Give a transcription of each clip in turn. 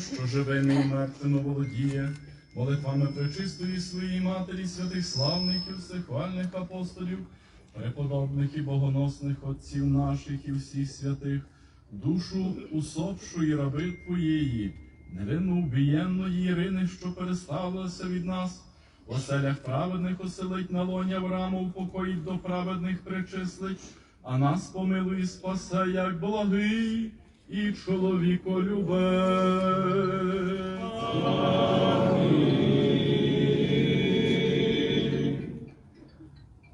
що живими і мертвими володіє, молитвами пречистої своїй матері, святих славних і всехвальних апостолів, преподобних і богоносних отців наших і всіх святих, душу усопшої раби Твоєї, невинно вбієнної Ірини, що переставилася від нас, оселях праведних оселить на лоні Аврааму, упокоїть до праведних причислить, а нас помилуй і спасе, як благий і чоловіколюбець.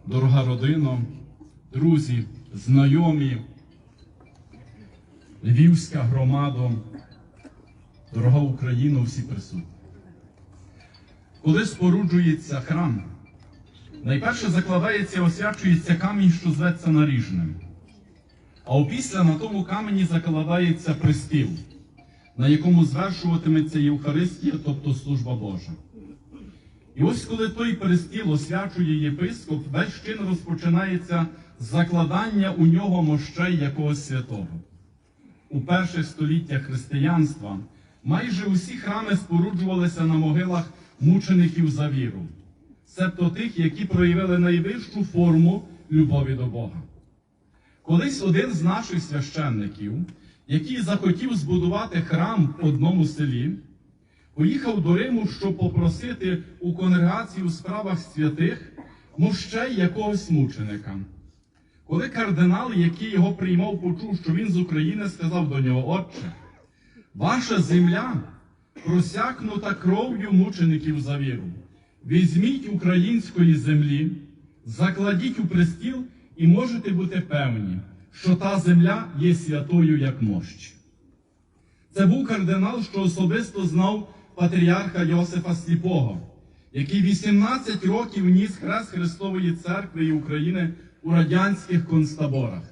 Дорога родина, друзі, знайомі, Львівська громада, дорога Україна, всі присутні. Коли споруджується храм, найперше закладається і освячується камінь, що зветься наріжним. А опісля на тому камені закладається пристіл, на якому звершуватиметься Євхаристія, тобто служба Божа. І ось коли той перестіл освячує єпископ, весь чин розпочинається закладання у нього мощей якогось святого. У перших століттях християнства майже усі храми споруджувалися на могилах мучеників за віру, себто тих, які проявили найвищу форму любові до Бога. Колись один з наших священників, який захотів збудувати храм в одному селі, поїхав до Риму, щоб попросити у конгрегації у справах святих мощей якогось мученика. Коли кардинал, який його приймав, почув, що він з України, сказав до нього, Отче, ваша земля просякнута кров'ю мучеників за віру. Візьміть української землі, закладіть у престіл і можете бути певні, що та земля є святою як мощ. Це був кардинал, що особисто знав патріарха Йосифа Сліпого, який 18 років ніс хрест Христової Церкви і України у радянських концтаборах.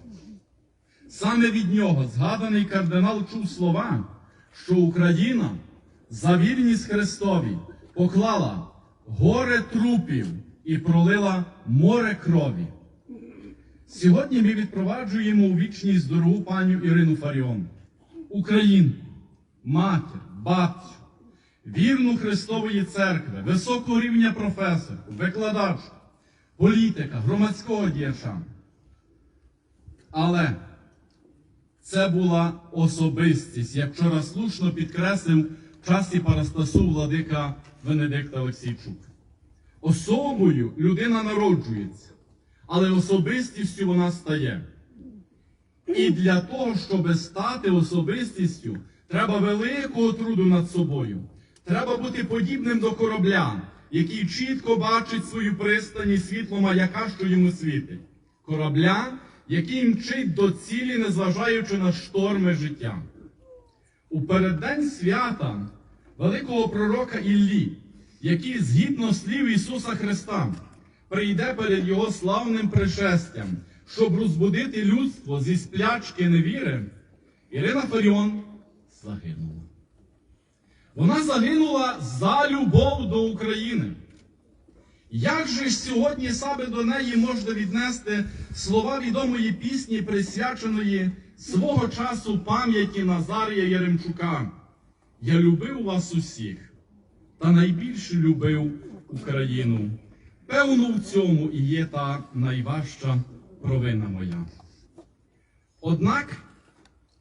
Саме від нього згаданий кардинал чув слова, що Україна за вірність Христові поклала горе трупів і пролила море крові. Сьогодні ми відпроваджуємо у вічність дорогу паню Ірину Фаріон, українку, матір, бабцю, вірну Христової церкви, високого рівня професорку, викладачку, політика, громадського діяча. Але це була особистість, як вчора слушно підкреслив в часі Парастасу владика Венедикта Олексійчук. Особою людина народжується, але особистістю вона стає. І для того, щоб стати особистістю, треба великого труду над собою. Треба бути подібним до корабля, який чітко бачить свою пристані світло маяка, що йому світить. Корабля, який мчить до цілі, незважаючи на шторми життя. У переддень свята великого пророка Іллі, який згідно слів Ісуса Христа прийде перед Його славним пришестям, щоб розбудити людство зі сплячки невіри, Ірина Фаріон загинула. Вона загинула за любов до України. Як же ж сьогодні саме до неї можна віднести слова відомої пісні, присвяченої свого часу пам'яті Назарія Яремчука? Я любив вас усіх, та найбільше любив Україну. Певно, в цьому і є та найважча провина моя. Однак,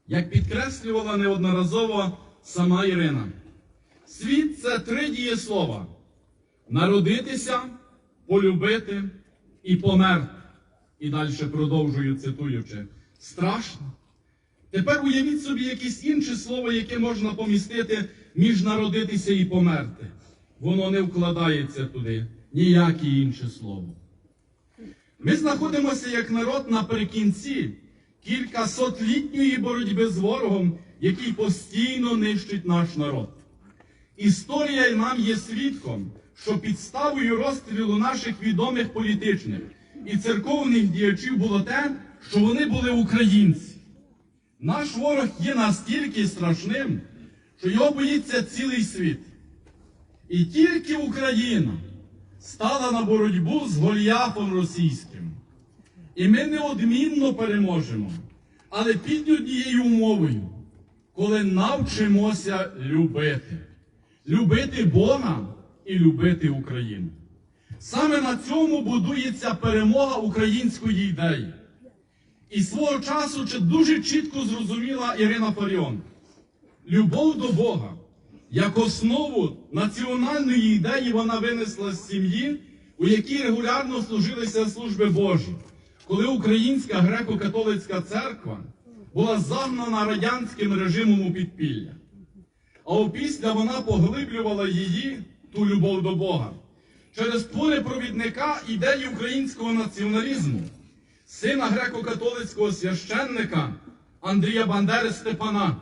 як підкреслювала неодноразово сама Ірина, світ це три дієслова: народитися, полюбити і померти. І далі продовжую цитуючи. Страшно. Тепер уявіть собі якесь інше слово, яке можна помістити між народитися і померти. Воно не вкладається туди ніяке інше слово. Ми знаходимося як народ наприкінці кількасотлітньої боротьби з ворогом, який постійно нищить наш народ. Історія нам є свідком, що підставою розстрілу наших відомих політичних і церковних діячів було те, що вони були українці. Наш ворог є настільки страшним, що його боїться цілий світ. І тільки Україна стала на боротьбу з Голіафом російським. І ми неодмінно переможемо, але під однією умовою. коли навчимося любити. Любити Бога і любити Україну. Саме на цьому будується перемога української ідеї. І свого часу дуже чітко зрозуміла Ірина Фаріон. Любов до Бога як основу національної ідеї вона винесла з сім'ї, у якій регулярно служилися служби Божі, коли Українська греко-католицька церква була загнана радянським режимом у підпілля. А опісля вона поглиблювала її, ту любов до Бога, через твори провідника ідеї українського націоналізму, сина греко-католицького священника Андрія Бандери Степана.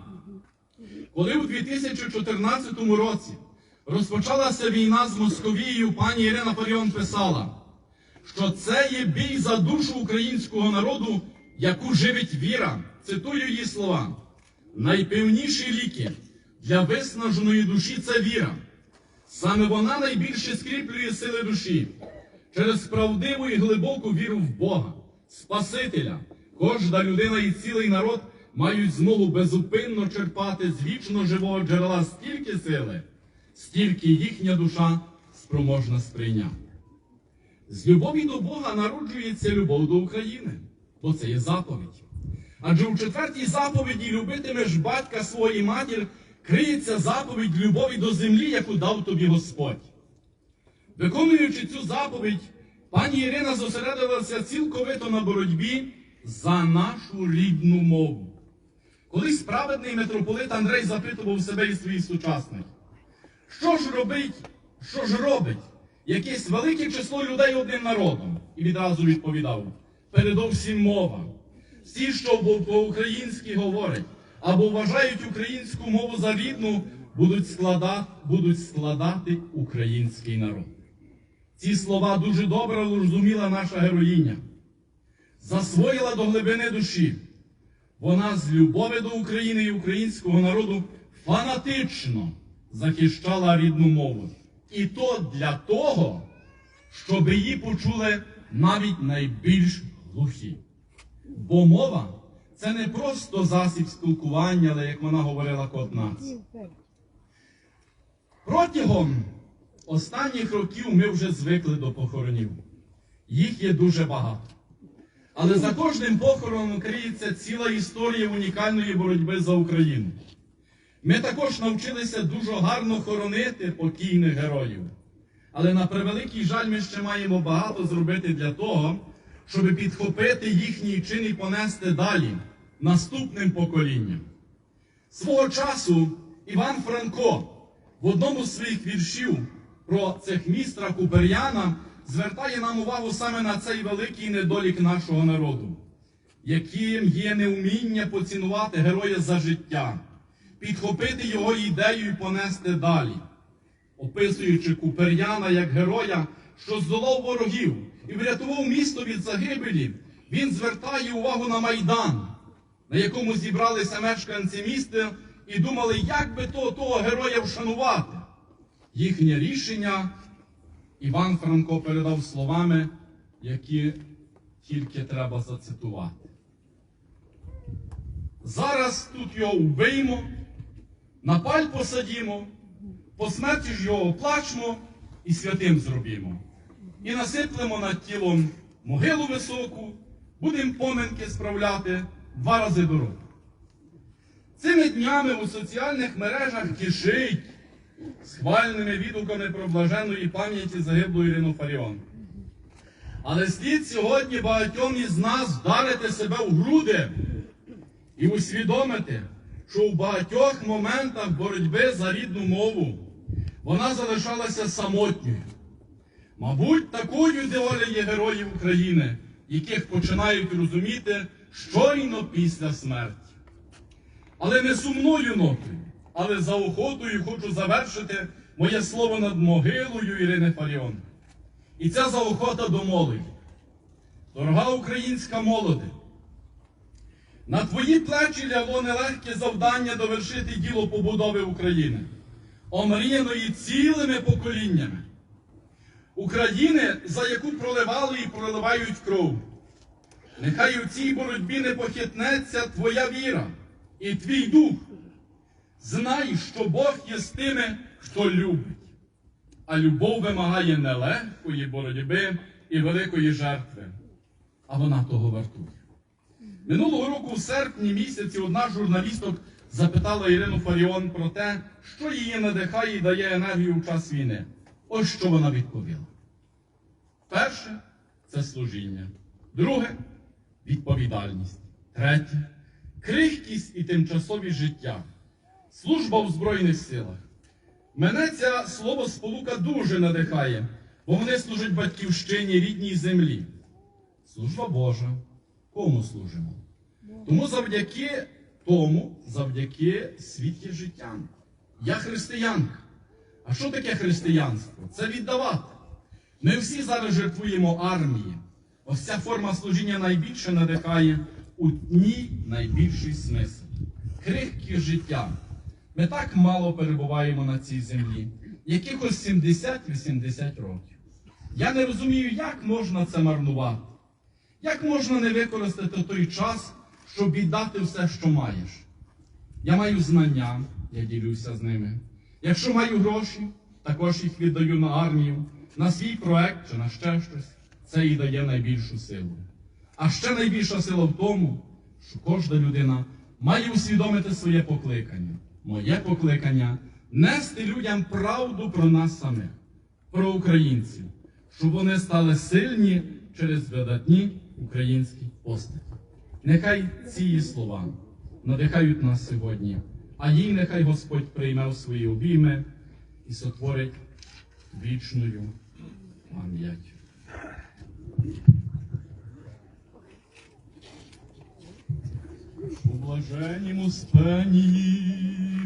Коли у 2014 році розпочалася війна з Московією, пані Ірина Фаріон писала, що це є бій за душу українського народу, яку живить віра. Цитую її слова. Найпевніші ліки для виснаженої душі це віра. Саме вона найбільше скріплює сили душі через правдиву і глибоку віру в Бога, Спасителя. Кожна людина і цілий народ мають змогу безупинно черпати з вічно живого джерела стільки сили, стільки їхня душа спроможна сприйняти. З любові до Бога народжується любов до України, бо це є заповідь. Адже у четвертій заповіді любитимеш батька своєї матір, криється заповідь любові до землі, яку дав тобі Господь. Виконуючи цю заповідь, пані Ірина зосередилася цілковито на боротьбі за нашу рідну мову. Колись справедний митрополит Андрей запитував себе і своїх сучасників, що ж робить, що ж робить якесь велике число людей одним народом? І відразу відповідав: передовсім мова. Всі, що по-українськи говорять або вважають українську мову за рідну, будуть складати, будуть складати український народ. Ці слова дуже добре розуміла наша героїня. Засвоїла до глибини душі. Вона з любові до України і українського народу фанатично захищала рідну мову. І то для того, щоб її почули навіть найбільш глухі. Бо мова це не просто засіб спілкування, але як вона говорила код нації. Протягом останніх років ми вже звикли до похоронів. Їх є дуже багато. Але за кожним похороном криється ціла історія унікальної боротьби за Україну. Ми також навчилися дуже гарно хоронити покійних героїв. Але на превеликий жаль, ми ще маємо багато зробити для того, щоб підхопити їхній чин і понести далі наступним поколінням. Свого часу Іван Франко в одному з своїх віршів про цехмістра Купер'яна звертає нам увагу саме на цей великий недолік нашого народу, яким є неуміння поцінувати героя за життя, підхопити його ідею і понести далі, описуючи Купер'яна як героя, що здолав ворогів і врятував місто від загибелі, він звертає увагу на Майдан, на якому зібралися мешканці міста і думали, як би того, того героя вшанувати. Їхнє рішення Іван Франко передав словами, які тільки треба зацитувати. Зараз тут його вбиймо, на паль посадімо, по смерті ж його оплачмо і святим зробімо. І насиплемо над тілом могилу високу, будемо поминки справляти два рази до року. Цими днями у соціальних мережах кишить схвальними відгуками про блаженної пам'яті загиблої Ірину Фаріон. Але слід сьогодні багатьом із нас вдарити себе в груди і усвідомити, що в багатьох моментах боротьби за рідну мову вона залишалася самотньою. Мабуть, такою доля є героїв України, яких починають розуміти щойно після смерті. Але не сумною нотою, але за охотою хочу завершити моє слово над могилою Ірини Фаріон. І ця заохота до молоді. Дорога українська молоде, на твої плечі лягло нелегке завдання довершити діло побудови України, омріяної цілими поколіннями. України, за яку проливали і проливають кров. Нехай у цій боротьбі не похитнеться твоя віра і твій дух, Знай, що Бог є з тими, хто любить. А любов вимагає нелегкої боротьби і великої жертви. А вона того вартує. Минулого року, в серпні місяці, одна з журналісток запитала Ірину Фаріон про те, що її надихає і дає енергію в час війни. Ось що вона відповіла. Перше це служіння. Друге відповідальність. Третє крихкість і тимчасові життя. Служба в Збройних силах. Мене ця слово сполука дуже надихає, бо вони служать батьківщині, рідній землі. Служба Божа. Кому служимо? Тому завдяки тому, завдяки світ життям. Я християнка. А що таке християнство? Це віддавати. Ми всі зараз жертвуємо армії. Ось ця форма служіння найбільше надихає у ній найбільший смисл. Крихке життя. Ми так мало перебуваємо на цій землі, якихось 70-80 років. Я не розумію, як можна це марнувати. Як можна не використати той час, щоб віддати все, що маєш? Я маю знання, я ділюся з ними. Якщо маю гроші, також їх віддаю на армію, на свій проект чи на ще щось. Це і дає найбільшу силу. А ще найбільша сила в тому, що кожна людина має усвідомити своє покликання. Моє покликання нести людям правду про нас самих, про українців, щоб вони стали сильні через видатні українські постаті. Нехай ці слова надихають нас сьогодні, а їй нехай Господь прийме в свої обійми і сотворить вічною пам'ять. У блаженнім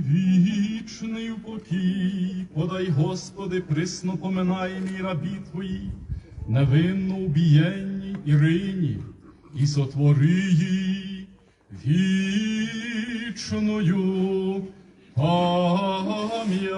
вічний упокій, подай, Господи, присно поминай мій рабі Твої, невинно убієнні Ірині, і сотвори її вічною пам'ять.